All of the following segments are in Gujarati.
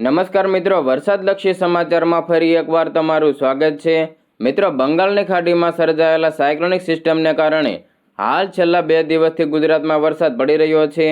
નમસ્કાર મિત્રો, વરસાદલક્ષી સમાચારમાં ફરી એકવાર તમારું સ્વાગત છે. મિત્રો, બંગાળની ખાડીમાં સર્જાયેલા સાયક્લોનિક સિસ્ટમને કારણે હાલ છેલ્લા બે દિવસથી ગુજરાતમાં વરસાદ પડી રહ્યો છે.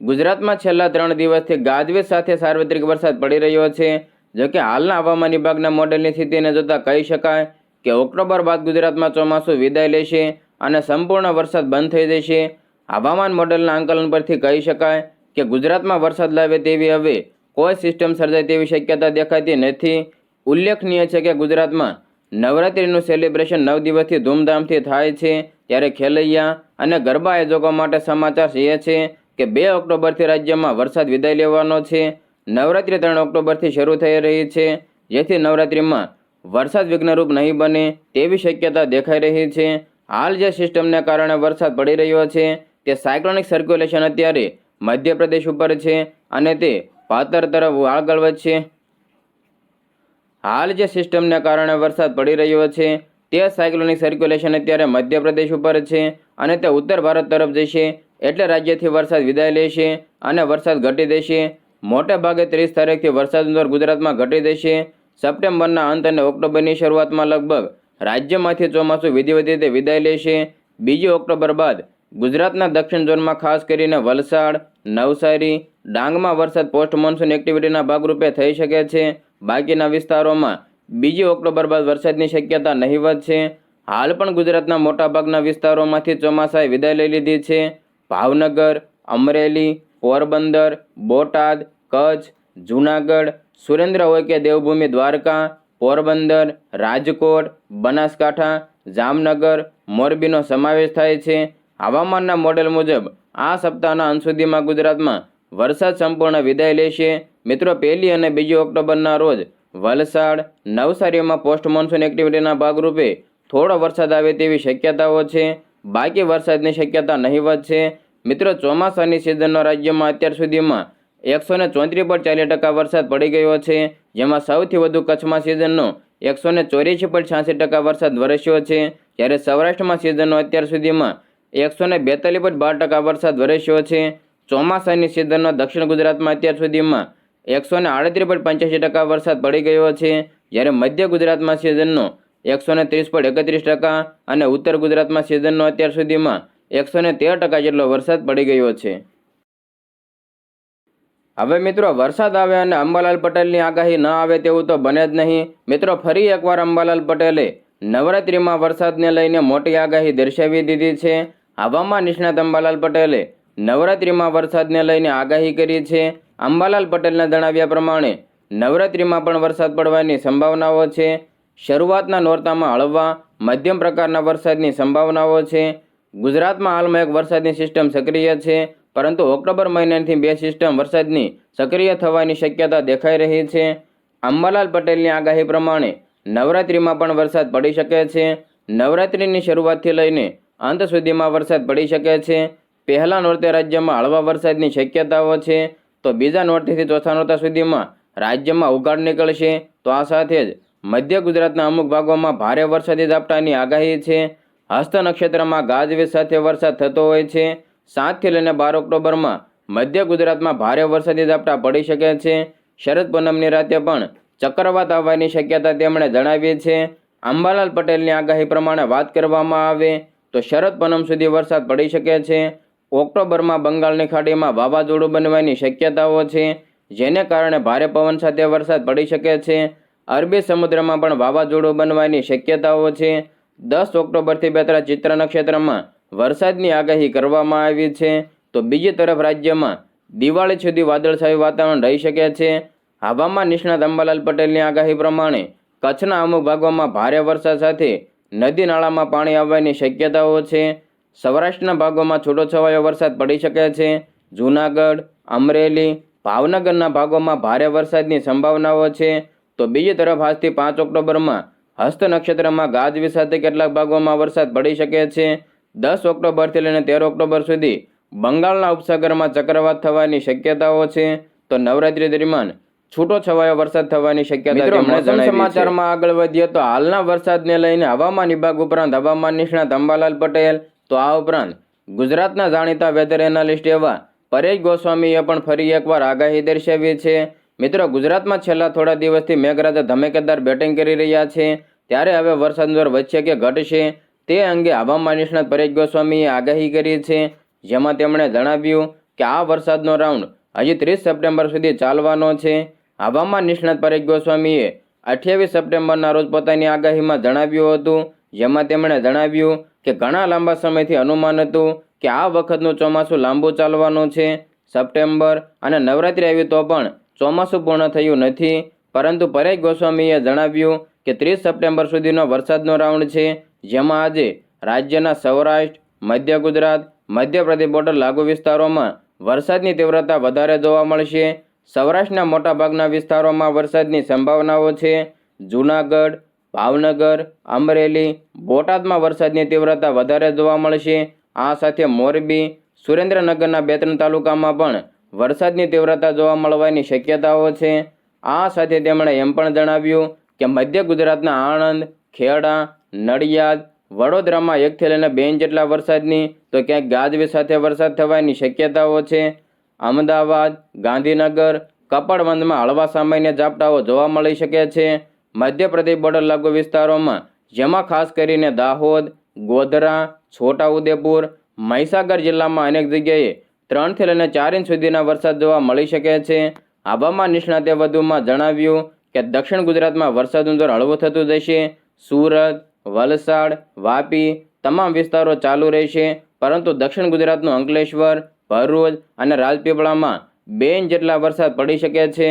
ગુજરાતમાં છેલ્લા ત્રણ દિવસથી ગાજવીજ સાથે સાર્વત્રિક વરસાદ પડી રહ્યો છે. જોકે હાલના હવામાન વિભાગના મોડેલની સ્થિતિને જોતાં કહી શકાય કે ઓક્ટોબર બાદ ગુજરાતમાં ચોમાસું વિદાય લેશે અને સંપૂર્ણ વરસાદ બંધ થઈ જશે. હવામાન મોડેલના આંકલન પરથી કહી શકાય કે ગુજરાતમાં વરસાદ લાવે તેવી હવે કોઈ સિસ્ટમ સર્જાય તેવી શક્યતા દેખાતી નથી. ઉલ્લેખનીય છે કે ગુજરાતમાં નવરાત્રિનું સેલિબ્રેશન નવ દિવસથી ધૂમધામથી થાય છે. ત્યારે ખેલૈયા અને ગરબા આયોજકો માટે સમાચાર એ છે કે બે ઓક્ટોબરથી રાજ્યમાં વરસાદ વિદાય લેવાનો છે. નવરાત્રિ ત્રણ ઓક્ટોબરથી શરૂ થઈ રહી છે. જેથી નવરાત્રિમાં વરસાદ વિઘ્નરૂપ નહીં બને તેવી શક્યતા દેખાઈ રહી છે. હાલ જે સિસ્ટમને કારણે વરસાદ પડી રહ્યો છે તે સાયક્લોનિક સર્ક્યુલેશન અત્યારે મધ્યપ્રદેશ ઉપર છે અને તે પાતર તરફ આગળ વધશે. હાલ જે સિસ્ટમને કારણે વરસાદ પડી રહ્યો છે, તે સાયક્લોનિક સર્ક્યુલેશન અત્યારે મધ્યપ્રદેશ ઉપર છે અને તે ઉત્તર ભારત તરફ જશે એટલે રાજ્યથી વરસાદ વિદાય લેશે અને વરસાદ ઘટી દેશે. મોટે ભાગે ત્રીસ તારીખથી વરસાદનો દર ગુજરાતમાં ઘટી દેશે. સપ્ટેમ્બરના અંત અને ઓક્ટોબરની શરૂઆતમાં લગભગ રાજ્યમાંથી ચોમાસું વિધિવત રીતે વિદાય લેશે. બીજી ઓક્ટોબર બાદ ગુજરાતના દક્ષિણ ઝોનમાં ખાસ કરીને વલસાડ, નવસારી, ડાંગમાં વરસાદ પોસ્ટ મોન્સૂન એક્ટિવિટીના ભાગરૂપે થઈ શકે છે. બાકીના વિસ્તારોમાં બીજી ઓક્ટોબર બાદ વરસાદની શક્યતા નહીવત છે. હાલ પણ ગુજરાતના મોટાભાગના વિસ્તારોમાંથી ચોમાસાએ વિદાય લઈ લીધી છે. ભાવનગર, અમરેલી, પોરબંદર, બોટાદ, કચ્છ, જૂનાગઢ, સુરેન્દ્ર હોય કે દેવભૂમિ દ્વારકા, પોરબંદર, રાજકોટ, બનાસકાંઠા, જામનગર, મોરબીનો સમાવેશ થાય છે. હવામાનના મોડેલ મુજબ આ સપ્તાહના અંત સુધીમાં ગુજરાતમાં વરસાદ સંપૂર્ણ વિદાય લેશે. મિત્રો, પહેલી અને બીજી ઓક્ટોબરના રોજ વલસાડ નવસારીમાં પોસ્ટ મોન્સૂન એક્ટિવિટીના ભાગરૂપે થોડો વરસાદ આવે તેવી શક્યતાઓ છે. બાકી વરસાદની શક્યતા નહીવત છે. મિત્રો, ચોમાસાની સિઝનનો રાજ્યમાં અત્યાર સુધીમાં એકસો ને ચોત્રીસ પોઈન્ટ ચાલીસ ટકા વરસાદ પડી ગયો છે. જેમાં સૌથી વધુ કચ્છમાં સિઝનનો એકસો ને ચોર્યાસી પોઈન્ટ છ્યાસી ટકા વરસાદ વરસ્યો છે. જ્યારે સૌરાષ્ટ્રમાં સિઝનનો અત્યાર સુધીમાં એકસો ને બેતાલીસ પોઈન્ટ બાર ટકા વરસાદ વરસ્યો છે. ચોમાસાની સિઝનનો દક્ષિણ ગુજરાતમાં અત્યાર સુધીમાં એકસો ને આડત્રીસ પોઈન્ટ પંચ્યાસી ટકા વરસાદ પડી ગયો છે. જ્યારે મધ્ય ગુજરાતમાં સિઝનનો એકસો ને ત્રીસ પોઈન્ટ એકત્રીસ ટકા અને ઉત્તર ગુજરાતમાં સિઝનનો અત્યાર સુધીમાં એકસો ને તેર ટકા જેટલો વરસાદ પડી ગયો છે. હવે મિત્રો, વરસાદ આવે અને અંબાલાલ પટેલની આગાહી ન આવે તેવું તો બને જ નહીં. મિત્રો, ફરી એકવાર અંબાલાલ પટેલે નવરાત્રિમાં વરસાદને લઈને મોટી આગાહી દર્શાવી દીધી છે. હવામાન નિષ્ણાત અંબાલાલ પટેલે નવરાત્રિમાં વરસાદને લઈને આગાહી કરી છે. અંબાલાલ પટેલના જણાવ્યા પ્રમાણે, નવરાત્રિમાં પણ વરસાદ પડવાની સંભાવનાઓ છે. શરૂઆતના નોરતામાં હળવા, મધ્યમ પ્રકારના વરસાદની સંભાવનાઓ છે. ગુજરાતમાં હાલમાં એક વરસાદની સિસ્ટમ સક્રિય છે, પરંતુ ઓક્ટોબર મહિનાથી બે સિસ્ટમ વરસાદની સક્રિય થવાની શક્યતા દેખાઈ રહી છે. અંબાલાલ પટેલની આગાહી પ્રમાણે નવરાત્રિમાં પણ વરસાદ પડી શકે છે. નવરાત્રિની શરૂઆતથી લઈને અંત સુધીમાં વરસાદ પડી શકે છે. પહેલા નોરતે રાજ્યમાં હળવા વરસાદની શક્યતાઓ છે. તો બીજા નોરતેથી ચોથા નોરતા સુધીમાં રાજ્યમાં ઉઘાડ નીકળશે. તો આ સાથે જ મધ્ય ગુજરાતના અમુક ભાગોમાં ભારે વરસાદી ઝાપટાની આગાહી છે. હસ્ત નક્ષત્રમાં ગાજવીજ સાથે વરસાદ થતો હોય છે. સાતથી લઈને બાર ઓક્ટોબરમાં મધ્ય ગુજરાતમાં ભારે વરસાદી ઝાપટા પડી શકે છે. શરદ પૂનમની રાતે પણ ચક્રવાત આવવાની શક્યતા તેમણે જણાવી છે. અંબાલાલ પટેલની આગાહી પ્રમાણે વાત કરવામાં આવે તો શરદ પૂનમ સુધી વરસાદ પડી શકે છે. ઓક્ટોબરમાં બંગાળની ખાડીમાં વાવાઝોડું બનવાની શક્યતાઓ છે, જેને કારણે ભારે પવન સાથે વરસાદ પડી શકે છે. અરબી સમુદ્રમાં પણ વાવાઝોડું બનવાની શક્યતાઓ છે. દસ ઓક્ટોબરથી બેતરા ચિત્ર નક્ષત્રમાં વરસાદની આગાહી કરવામાં આવી છે. તો બીજી તરફ રાજ્યમાં દિવાળી સુધી વાદળછાયું વાતાવરણ રહી શકે છે. હવામાન નિષ્ણાત અંબાલાલ પટેલની આગાહી પ્રમાણે, કચ્છના અમુક ભાગોમાં ભારે વરસાદ સાથે નદી નાળામાં પાણી આવવાની શક્યતાઓ છે. સૌરાષ્ટ્રના ભાગોમાં છૂટોછવાયો વરસાદ પડી શકે છે. જૂનાગઢ, અમરેલી, ભાવનગરના ભાગોમાં ભારે વરસાદની સંભાવનાઓ છે. તો બીજી તરફ આજથી પાંચ ઓક્ટોબરમાં હસ્ત નક્ષત્રમાં ગાજવી સાથે કેટલાક ભાગોમાં વરસાદ પડી શકે છે. દસ ઓક્ટોબરથી લઈને તેર ઓક્ટોબર સુધી બંગાળના ઉપસાગરમાં ચક્રવાત થવાની શક્યતાઓ છે. તો નવરાત્રી દરમિયાન છૂટો છવાયો વરસાદ થવાની શક્યતા સમાચારમાં આગળ વધીએ તો હાલના વરસાદને લઈને હવામાન વિભાગ ઉપરાંત હવામાન નિષ્ણાત અંબાલાલ પટેલ તો આ ઉપરાંત ગુજરાતના જાણીતા વેધર એનાલિસ્ટ એવા પરેશ ગોસ્વામીએ પણ ફરી એકવાર આગાહી દર્શાવી છે. મિત્રો ગુજરાતમાં છેલ્લા થોડા દિવસથી મેઘરાજા ધમેકેદાર બેટિંગ કરી રહ્યા છે. ત્યારે હવે વરસાદ દર વધશે કે ઘટશે તે અંગે હવામાન નિષ્ણાત પરેશ ગોસ્વામીએ આગાહી કરી છે. જેમાં તેમણે જણાવ્યું કે આ વરસાદનો રાઉન્ડ હજી ત્રીસ સપ્ટેમ્બર સુધી ચાલવાનો છે. હવામાન નિષ્ણાત પરેશ ગોસ્વામીએ અઠ્યાવીસ સપ્ટેમ્બરના રોજ પોતાની આગાહીમાં જણાવ્યું હતું, જેમાં તેમણે જણાવ્યું કે ઘણા લાંબા સમયથી અનુમાન હતું કે આ વખતનું ચોમાસું લાંબુ ચાલવાનું છે, સપ્ટેમ્બર અને નવરાત્રિ આવી તો પણ ચોમાસું પૂર્ણ થયું નથી. પરંતુ પરેશ ગોસ્વામીએ જણાવ્યું કે ત્રીસ સપ્ટેમ્બર સુધીનો વરસાદનો રાઉન્ડ છે, જેમાં આજે રાજ્યના સૌરાષ્ટ્ર, મધ્ય ગુજરાત, મધ્યપ્રદેશ બોર્ડર લાગુ વિસ્તારોમાં વરસાદની તીવ્રતા વધારે જોવા મળશે. સૌરાષ્ટ્રના મોટાભાગના વિસ્તારોમાં વરસાદની સંભાવનાઓ છે. જૂનાગઢ, ભાવનગર, અમરેલી, બોટાદમાં વરસાદની તીવ્રતા વધારે જોવા મળશે. આ સાથે મોરબી, સુરેન્દ્રનગરના બે ત્રણ તાલુકામાં પણ વરસાદની તીવ્રતા જોવા મળવાની શક્યતાઓ છે. આ સાથે તેમણે એમ પણ જણાવ્યું કે મધ્ય ગુજરાતના આણંદ, ખેડા, નડિયાદ, વડોદરામાં એકથી લઈને બે ઇંચ જેટલા વરસાદની, તો ક્યાંક ગાજવી સાથે વરસાદ થવાની શક્યતાઓ છે. અમદાવાદ, ગાંધીનગર, કપડવંદમાં હળવા સામાન્ય ઝાપટાઓ જોવા મળી શકે છે. મધ્યપ્રદેશ બોર્ડર લાગુ વિસ્તારોમાં, જેમાં ખાસ કરીને દાહોદ, ગોધરા, છોટાઉદેપુર, મહીસાગર જિલ્લામાં અનેક જગ્યાએ ત્રણથી લઈને ચાર ઇંચ સુધીના વરસાદ જોવા મળી શકે છે. હવામાન નિષ્ણાતે વધુમાં જણાવ્યું કે દક્ષિણ ગુજરાતમાં વરસાદનું દર હળવું થતું જશે. સુરત, વલસાડ, વાપી, તમામ વિસ્તારો ચાલુ રહેશે, પરંતુ દક્ષિણ ગુજરાતનું અંકલેશ્વર ભરૂચ અને રાજપીપળામાં બે ઇંચ જેટલા વરસાદ પડી શકે છે